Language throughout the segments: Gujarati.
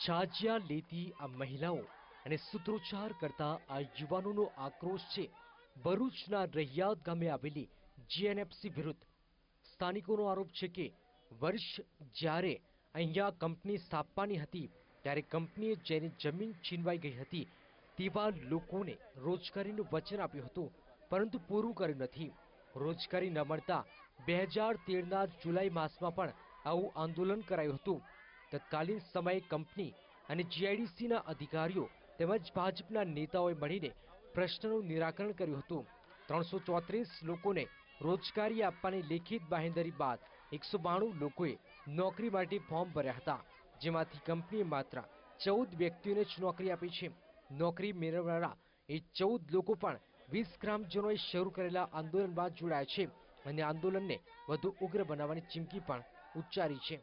છાજિયા લેતી આ મહિલાઓ અને સૂત્રોચ્ચાર કરતા આ યુવાનોનો આક્રોશ છે. ભરૂચના રહિયાત ગામે આવેલી જીએનએફસી વિરુદ્ધ સ્થાનિકોનો આરોપ છે કે વર્ષ જ્યારે અહીંયા કંપની સ્થાપવાની હતી, ત્યારે કંપનીએ જેની જમીન છીનવાઈ ગઈ હતી, તેવા લોકોને રોજગારીનું વચન આપ્યું હતું, પરંતુ પૂરું કર્યું નથી. રોજગારી ન મળતા બે હજાર તેરના જુલાઈ માસમાં પણ આવું આંદોલન કરાયું હતું. તત્કાલીન સમયે કંપની અને જીઆઈડીસીના અધિકારીઓ તેમજ ભાજપના નેતાઓએ મળીને પ્રશ્નનું નિરાકરણ કર્યું હતું. ત્રણસો લોકોને રોજગારી આપવાની લેખિત બાહેંધરી બાદ એકસો લોકોએ નોકરી માટે ફોર્મ ભર્યા હતા, જેમાંથી કંપનીએ માત્ર ચૌદ વ્યક્તિઓને જ નોકરી આપી છે. નોકરી મેળવનારા એ ચૌદ લોકો પણ વીસ ગ્રામજનોએ શરૂ કરેલા આંદોલન બાદ જોડાયા છે અને આંદોલનને વધુ ઉગ્ર બનાવવાની ચીમકી પણ ઉચ્ચારી છે.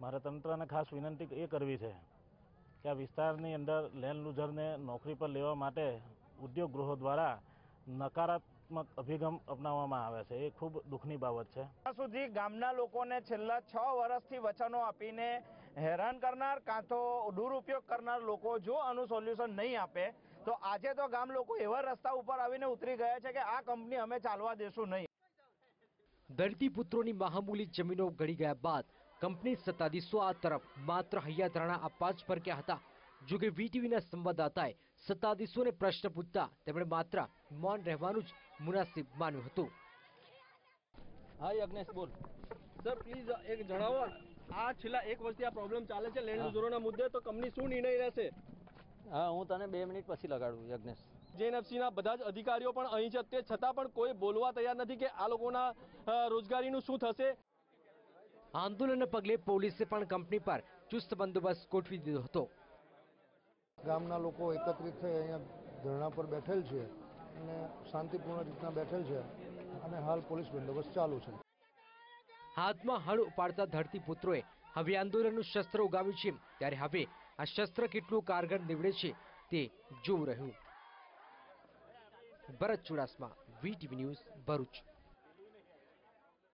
મારે તંત્રને ખાસ વિનંતી એ કરવી છે કે આ વિસ્તારની અંદર લેન્ડ લૂઝરને નોકરી પર લેવા માટે ઉદ્યોગ ગૃહો દ્વારા નકારાત્મક અભિગમ અપનાવવામાં આવે છે. એ ખૂબ દુઃખની બાબત છે. આ સુધી ગામના લોકોને છેલ્લા છ વર્ષથી વચનો આપીને હેરાન કરનાર કાં તો દુરુપયોગ કરનાર લોકો જો આનું સોલ્યુશન નહીં આપે તો આજે તો ગામ લોકો એવા રસ્તા ઉપર આવીને ઉતરી ગયા છે કે આ કંપની અમે ચાલવા દેશું નહીં. ધરતીપુત્રોની મહામૂલી જમીનો ગળી ગયા બાદ કંપની સત્તાધીશો આ તરફ માત્ર હૈયાધારણા આપવા જ ફરક્યા હતા. જોકે વીટીવીના સંવાદદાતાએ સત્તાધીશોને પ્રશ્ન પૂછતા તેમણે માત્ર મૌન રહેવાનું જ મુનાસિબ માન્યું હતું. હા યજ્ઞેશ બોલ. સર પ્લીઝ એક જણાવો. આ છેલ્લા એક વર્ષથી આ પ્રોબ્લેમ ચાલે છે લેન્ડ યુઝરોના મુદ્દે તો કંપની શું નિર્ણય રહેશે હા હું તને બે મિનિટ પછી લગાડું યજ્ઞેશ જેએનએફસીના બધા જ અધિકારીઓ પણ અહીં છે તે છતાં પણ કોઈ બોલવા તૈયાર નથી કે આ લોકોના રોજગારીનું શું થશે? આંદોલનને પગલે પોલીસે પણ કંપની પર ચુસ્ત બંદોબસ્ત ગોઠવી દીધો હતો. ગામના લોકો એકત્રિત થઈ અહીંયા ધરણા પર બેઠેલ છે અને શાંતિપૂર્ણ રીતના બેઠેલ છે અને હાલ પોલીસ બંદોબસ્ત ચાલુ છે. હાથમાં હળ ઉપાડતા ધરતીપુત્રોએ હવે આંદોલનનું શસ્ત્ર ઉગાવ્યું છે ત્યારે હવે આ શસ્ત્ર કેટલું કારગર નીવડે છે તે જોવું રહ્યું. Bharat Chudasama VTV news Bharuch.